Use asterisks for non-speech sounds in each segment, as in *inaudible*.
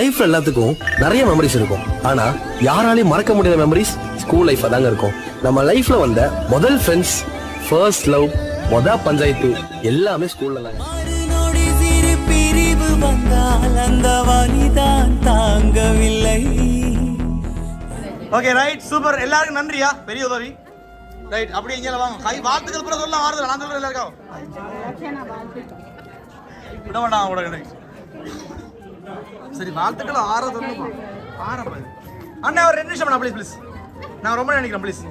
லைஃப்ல எல்லாத்துக்கும் நிறைய மெமரிஸ் இருக்கும். ஆனா யாராலையும் மறக்க முடியாத மெமரிஸ் ஸ்கூல் லைஃப் தாங்க இருக்கும். நம்ம லைஃப்ல வந்த முதல் ஃப்ரெண்ட்ஸ் ஃபர்ஸ்ட் லவ் மொத பஞ்சாயத்து எல்லாமே ஸ்கூல்ல தாங்க. தாங்கவில்லை. ஓகே ரைட் சூப்பர் எல்லாருக்கும் நன்றியா? பெரிய உதவி. ரைட் அப்படியே இங்கே வாங்க. கை வாழ்த்துக்கள் கூட சொல்லலாம். ஆறுதல் நான் சொல்றேன் எல்லாருக்கும். விட வேண்டாம் கூட சரி வாழ்த்துக்கள் ஆற சொல்லுமா ஆறப்பா அண்ணா ஒரு ரெண்டு நிமிஷம் ப்ளீஸ் ப்ளீஸ் நான் ரொம்ப நினைக்கிறேன் ப்ளீஸ்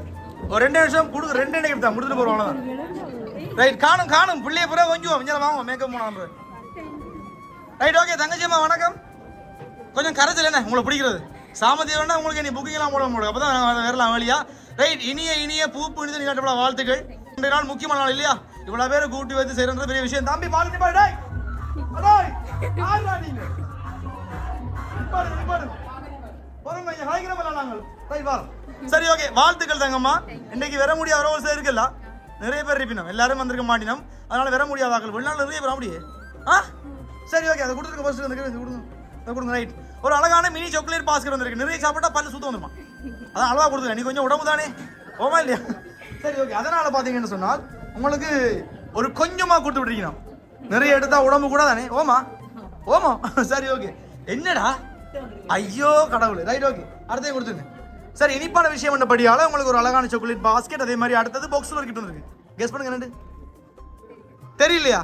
ஒரு ரெண்டு நிமிஷம் கொடுக்க ரெண்டு நினைக்கிறேன் தான் முடிச்சுட்டு போகிறோம் அவ்வளோதான் ரைட் காணும் காணும். பிள்ளைய பிறகு கொஞ்சம் கொஞ்சம் வாங்க மேக்கப் போனா ரைட் ஓகே தங்கச்சியம்மா வணக்கம். கொஞ்சம் கரைச்சல் என்ன? உங்களை பிடிக்கிறது. சாமதி வேணா உங்களுக்கு நீ புக்கிங் எல்லாம் போட முடியும். அப்பதான் நாங்கள் வரலாம் வழியா ரைட் இனிய இனிய பூ புனித நீராட்டப்பட வாழ்த்துக்கள். இன்றைய நாள் முக்கியமான நாள் இல்லையா? இவ்வளோ பேரை கூட்டி வைத்து செய்யறது பெரிய விஷயம். தம்பி பாலத்தி பாடு பொறுமை நாங்கள். ரைட் வா. சரி ஓகே வாழ்த்துக்கள் தங்கம்மா. இன்னைக்கு வர முடியாத ஒரு சிலர் இருக்குல்ல? நிறைய பேர் இருப்பினோம். எல்லாரும் வந்திருக்க மாட்டினோம். அதனால வர முடியாத ஆக்கள் வெளிநாள் நிறைய பேர் அப்படியே. ஆ? சரி ஓகே அதை கொடுத்துருக்க ஃபர்ஸ்ட் வந்து கொடுங்க. அதை கொடுங்க ரைட் ஒரு அழகான மினி சாக்லேட் பாஸ்கர் வந்திருக்கு. நிறைய சாப்பிட்டா பல்லு சுத்தம் வந்துருமா? அதான் அளவாக கொடுத்துருங்க நீ கொஞ்சம் உடம்பு தானே? ஓமா இல்லையா? சரி ஓகே அதனால பார்த்தீங்கன்னு சொன்னால் உங்களுக்கு ஒரு கொஞ்சமாக கொடுத்து விட்டுருக்கணும். நிறைய எடுத்தால் உடம்பு கூட தானே? ஓமா ஓமா சரி ஓகே என்னடா? ஐயோ கடவுளே. Right okay. அடுத்தையும் கொடுத்துருங்க. சரி இனிப்பான விஷயம் என்னபடியால உங்களுக்கு ஒரு அழகான சாக்லேட் பாஸ்கெட் அதே மாதிரி அடுத்தது பாக்ஸில் ஒரு கிட்ட வந்திருக்கு. கெஸ் பண்ணுங்க ரெண்டு தெரியலையா?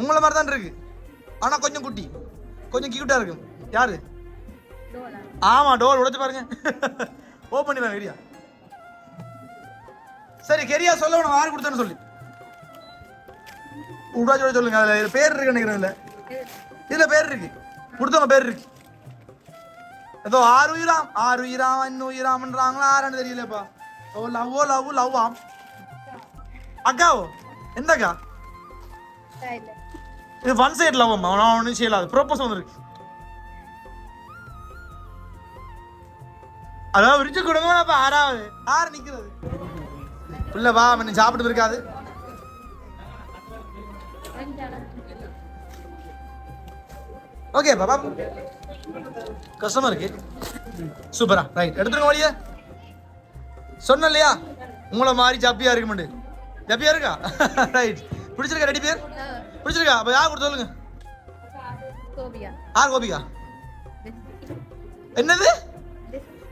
உங்களை மாதிரி தான் இருக்கு. ஆனா கொஞ்சம் குட்டி. கொஞ்சம் கியூட்டா இருக்கும் யாரு? ஆமா டோர் உடைச்சு பாருங்க. ஓப்பன் பண்ணி பாருங்க கெரியா சரி கெரியா சொல்ல உனக்கு யாரு கொடுத்தேன்னு சொல்லி. உடாச்சு சொல்லுங்க. அதுல பேர் இருக்கு நினைக்கிறேன் இதுல. இதுல பேர் இருக்கு. கொடுத்தவங்க பேர் இருக்கு. ஏதோ ஆறு உயிராம் ஆறு உயிராம் அன்னு உயிராம்ன்றாங்களா ஆறான்னு தெரியலப்பா oh love oh love love ஆம் அக்காவோ எந்த அக்கா இது ஒன் சைடு லவ் அம்மா நான் ஒன்றும் செய்யலாது ப்ரோப்போஸ் வந்துருக்கு அதாவது விரிச்சு கொடுங்க அப்ப ஆறாவது ஆறு நிக்கிறது பிள்ளை வா அவன் சாப்பிட்டு இருக்காது ஓகே பாபா கஷ்டமா இருக்கு சூப்பரா ரைட் எடுத்துருங்க வழிய. சொன்ன இல்லையா உங்களை மாதிரி ஜப்பியா இருக்க மாட்டேன். ஜப்பியா இருக்கா? *laughs* ரைட் பிடிச்சிருக்கா ரெடி பேர்? பிடிச்சிருக்கா? அப்ப யார் கொடுத்து சொல்லுங்க? யார் கோபிகா? என்னது?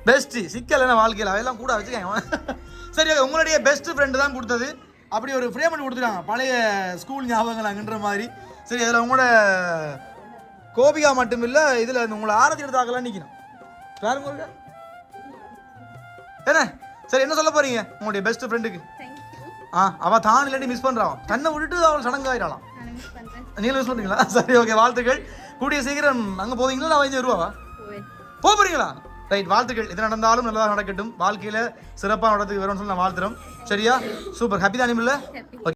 பெஸ்ட். சிக்கல் என்ன வாழ்க்கையில்? அவையெல்லாம் கூட வச்சுக்கோங்க. *laughs* சரி okay, உங்களுடைய பெஸ்ட் ஃப்ரெண்டு தான் கொடுத்தது. அப்படி ஒரு ஃப்ரேம் பண்ணி கொடுத்துருக்காங்க பழைய ஸ்கூல் ஞாபகங்கள் அங்கன்ற மாதிரி. சரி அதில் உங்களோட கோபிகா மட்டும் இல்லை இதில் உங்களை ஆரத்தி எடுத்தாக்கலாம் நிற்கணும் வேறு இருக்கா என்ன? சரி என்ன சொல்ல போறீங்க? உங்களுடைய பெஸ்ட் ஃப்ரெண்டுக்கு ஆ அவள் தான் இல்லாட்டி மிஸ் பண்ணுறான் தன்னை விட்டுட்டு அவள் சடங்காயிடலாம் மிஸ் பண்ணுறேன் நீங்களும் யூஸ் பண்ணுறீங்களா சரி ஓகே வாழ்த்துக்கள். கூடிய சீக்கிரம் அங்கே போவீங்களா? நான் வாங்கி வருவாவா? போக போறீங்களா? ரைட் வாழ்த்துக்கள். எது நடந்தாலும் நல்லதாக நடக்கட்டும். வாழ்க்கையில சிறப்பாக நடத்துக்கு வரும்னு சொல்லி நான் வாழ்த்துறோம். சரியா? சூப்பர் ஹாப்பி தானே இல்லை?